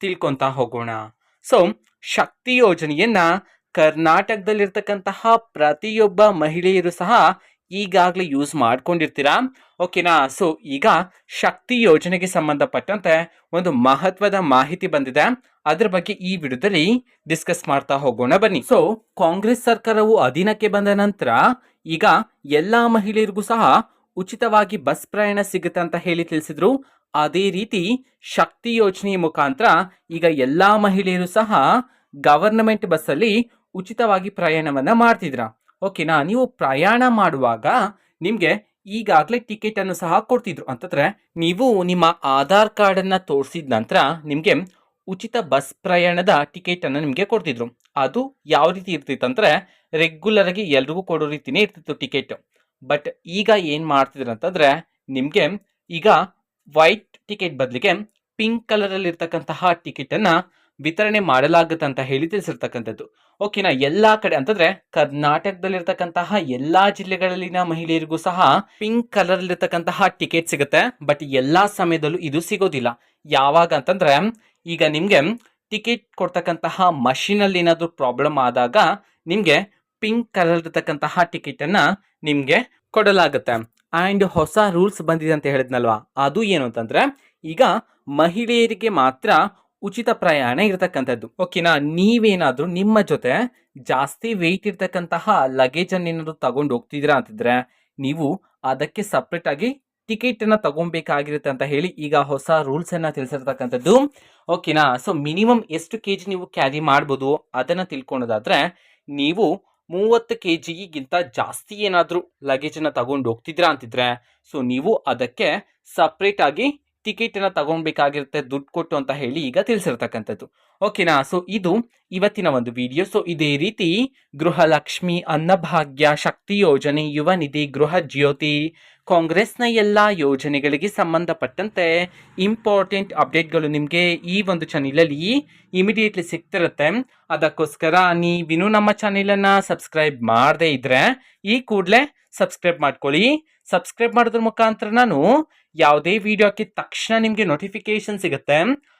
ತಿಳ್ಕೊಂತ ಹೋಗೋಣ. ಸೊ ಶಕ್ತಿ ಯೋಜನೆಯನ್ನ ಕರ್ನಾಟಕದಲ್ಲಿರ್ತಕ್ಕಂತಹ ಪ್ರತಿಯೊಬ್ಬ ಮಹಿಳೆಯರು ಸಹ ಈಗಾಗಲೇ ಯೂಸ್ ಮಾಡ್ಕೊಂಡಿರ್ತೀರಾ? ಓಕೆನಾ ಸೊ ಈಗ ಶಕ್ತಿ ಯೋಜನೆಗೆ ಸಂಬಂಧಪಟ್ಟಂತೆ ಒಂದು ಮಹತ್ವದ ಮಾಹಿತಿ ಬಂದಿದೆ. ಅದ್ರ ಬಗ್ಗೆ ಈ ವಿಡಿಯೋದಲ್ಲಿ ಡಿಸ್ಕಸ್ ಮಾಡ್ತಾ ಹೋಗೋಣ ಬನ್ನಿ. ಸೊ ಕಾಂಗ್ರೆಸ್ ಸರ್ಕಾರವು ಅಧೀನಕ್ಕೆ ಬಂದ ನಂತರ ಈಗ ಎಲ್ಲಾ ಮಹಿಳೆಯರಿಗೂ ಸಹ ಉಚಿತವಾಗಿ ಬಸ್ ಪ್ರಯಾಣ ಸಿಗುತ್ತೆ ಅಂತ ಹೇಳಿ ತಿಳಿಸಿದ್ರು. ಅದೇ ರೀತಿ ಶಕ್ತಿ ಯೋಜನೆಯ ಮುಖಾಂತರ ಈಗ ಎಲ್ಲ ಮಹಿಳೆಯರು ಸಹ ಗವರ್ನಮೆಂಟ್ ಬಸ್ಸಲ್ಲಿ ಉಚಿತವಾಗಿ ಪ್ರಯಾಣವನ್ನು ಮಾಡ್ತಿದ್ರ. ಓಕೆನಾ ನೀವು ಪ್ರಯಾಣ ಮಾಡುವಾಗ ನಿಮಗೆ ಈಗಾಗಲೇ ಟಿಕೆಟ್ ಅನ್ನು ಸಹ ಕೊಡ್ತಿದ್ರು. ಅಂತಂದ್ರೆ ನೀವು ನಿಮ್ಮ ಆಧಾರ್ ಕಾರ್ಡ್ ಅನ್ನ ತೋರಿಸಿದ ನಂತರ ನಿಮಗೆ ಉಚಿತ ಬಸ್ ಪ್ರಯಾಣದ ಟಿಕೆಟ್ ಅನ್ನು ನಿಮ್ಗೆ ಕೊಡ್ತಿದ್ರು. ಅದು ಯಾವ ರೀತಿ ಇರ್ತಿತ್ತು ಅಂದ್ರೆ ರೆಗ್ಯುಲರ್ ಆಗಿ ಎಲ್ರಿಗೂ ಕೊಡೋ ರೀತಿನೇ ಇರ್ತಿತ್ತು ಟಿಕೆಟ್ ಬಟ್ ಈಗ ಏನು ಮಾಡ್ತಿದ್ರು ಅಂತಂದ್ರೆ ನಿಮಗೆ ಈಗ ವೈಟ್ ಟಿಕೆಟ್ ಬದಲಿಗೆ ಪಿಂಕ್ ಕಲರ್ ಅಲ್ಲಿ ಇರ್ತಕ್ಕಂತಹ ಟಿಕೆಟ್ ಅನ್ನ ವಿತರಣೆ ಮಾಡಲಾಗುತ್ತೆ ಅಂತ ಹೇಳಿ ತಿಳಿಸಿರ್ತಕ್ಕಂಥದ್ದು. ಓಕೆನಾ ಎಲ್ಲಾ ಕಡೆ ಅಂತಂದ್ರೆ ಕರ್ನಾಟಕದಲ್ಲಿರ್ತಕ್ಕಂತಹ ಎಲ್ಲಾ ಜಿಲ್ಲೆಗಳಲ್ಲಿನ ಮಹಿಳೆಯರಿಗೂ ಸಹ ಪಿಂಕ್ ಕಲರ್ ಇರ್ತಕ್ಕಂತಹ ಟಿಕೆಟ್ ಸಿಗುತ್ತೆ. ಬಟ್ ಎಲ್ಲಾ ಸಮಯದಲ್ಲೂ ಇದು ಸಿಗೋದಿಲ್ಲ. ಯಾವಾಗ ಅಂತಂದ್ರೆ ಈಗ ನಿಮ್ಗೆ ಟಿಕೆಟ್ ಕೊಡ್ತಕ್ಕಂತಹ ಅಲ್ಲಿ ಏನಾದ್ರು ಪ್ರಾಬ್ಲಮ್ ಆದಾಗ ನಿಮ್ಗೆ ಪಿಂಕ್ ಕಲರ್ ಇರ್ತಕ್ಕಂತಹ ಟಿಕೆಟ್ ಅನ್ನ ನಿಮ್ಗೆ ಕೊಡಲಾಗುತ್ತೆ. ಅಂಡ್ ಹೊಸ ರೂಲ್ಸ್ ಬಂದಿದೆ ಅಂತ ಹೇಳಿದ್ನಲ್ವಾ? ಅದು ಏನು ಅಂತಂದ್ರೆ, ಈಗ ಮಹಿಳೆಯರಿಗೆ ಮಾತ್ರ ಉಚಿತ ಪ್ರಯಾಣ ಇರತಕ್ಕಂಥದ್ದು. ಓಕೆನಾ ನೀವೇನಾದ್ರೂ ನಿಮ್ಮ ಜೊತೆ ಜಾಸ್ತಿ ವೆಯ್ಟ್ ಇರ್ತಕ್ಕಂತಹ ಲಗೇಜ್ ಅನ್ನ ಏನಾದ್ರು ತಗೊಂಡು ಹೋಗ್ತಿದ್ದೀರಾ ಅಂತಿದ್ರೆ, ನೀವು ಅದಕ್ಕೆ ಸಪ್ರೇಟ್ ಆಗಿ ಟಿಕೆಟ್ ಅನ್ನ ತಗೊಬೇಕಾಗಿರುತ್ತೆ ಅಂತ ಹೇಳಿ ಈಗ ಹೊಸ ರೂಲ್ಸ್ ಅನ್ನ ತಿಳಿಸಿರ್ತಕ್ಕಂಥದ್ದು. ಓಕೆನಾ ಸೊ ಮಿನಿಮಮ್ ಎಷ್ಟು ಕೆ ಜಿ ನೀವು ಕ್ಯಾರಿ ಮಾಡ್ಬೋದು? ಅದನ್ನ ತಿಳ್ಕೊಳ್ಳೋದಾದ್ರೆ, ನೀವು ಮೂವತ್ತು ಕೆ ಜಿಗಿಂತ ಜಾಸ್ತಿ ಏನಾದರೂ ಲಗೇಜನ್ನು ತಗೊಂಡು ಹೋಗ್ತಿದ್ರಾ ಅಂತಿದ್ರೆ ಸೊ ನೀವು ಅದಕ್ಕೆ ಸಪ್ರೇಟಾಗಿ ಟಿಕೆಟನ್ನು ತಗೊಳ್ಬೇಕಾಗಿರುತ್ತೆ ದುಡ್ಡು ಕೊಟ್ಟು ಅಂತ ಹೇಳಿ ಈಗ ತಿಳಿಸಿರ್ತಕ್ಕಂಥದ್ದು. ಓಕೆನಾ ಸೊ ಇದು ಇವತ್ತಿನ ಒಂದು ವಿಡಿಯೋ ಸೊ ಇದೇ ರೀತಿ ಗೃಹಲಕ್ಷ್ಮಿ ಅನ್ನಭಾಗ್ಯ ಶಕ್ತಿ ಯೋಜನೆ ಯುವ ನಿಧಿ ಗೃಹ ಜ್ಯೋತಿ ಕಾಂಗ್ರೆಸ್ನ ಎಲ್ಲ ಯೋಜನೆಗಳಿಗೆ ಸಂಬಂಧಪಟ್ಟಂತೆ ಇಂಪಾರ್ಟೆಂಟ್ ಅಪ್ಡೇಟ್ಗಳು ನಿಮಗೆ ಈ ಒಂದು ಚಾನಲಲ್ಲಿ ಇಮಿಡಿಯೇಟ್ಲಿ ಸಿಗ್ತಿರುತ್ತೆ. ಅದಕ್ಕೋಸ್ಕರ ನೀವಿನ್ನೂ ನಮ್ಮ ಚಾನೆಲನ್ನು ಸಬ್ಸ್ಕ್ರೈಬ್ ಮಾಡದೇ ಇದ್ರೆ ಈ ಕೂಡಲೇ ಸಬ್ಸ್ಕ್ರೈಬ್ ಮಾಡ್ಕೊಳ್ಳಿ. ಸಬ್ಸ್ಕ್ರೈಬ್ ಮಾಡೋದ್ರ ಮುಖಾಂತರ ನಾನು ಯಾವುದೇ ವಿಡಿಯೋ ಹಾಕಿದ ತಕ್ಷಣ ನಿಮಗೆ ನೋಟಿಫಿಕೇಶನ್ ಸಿಗುತ್ತೆ.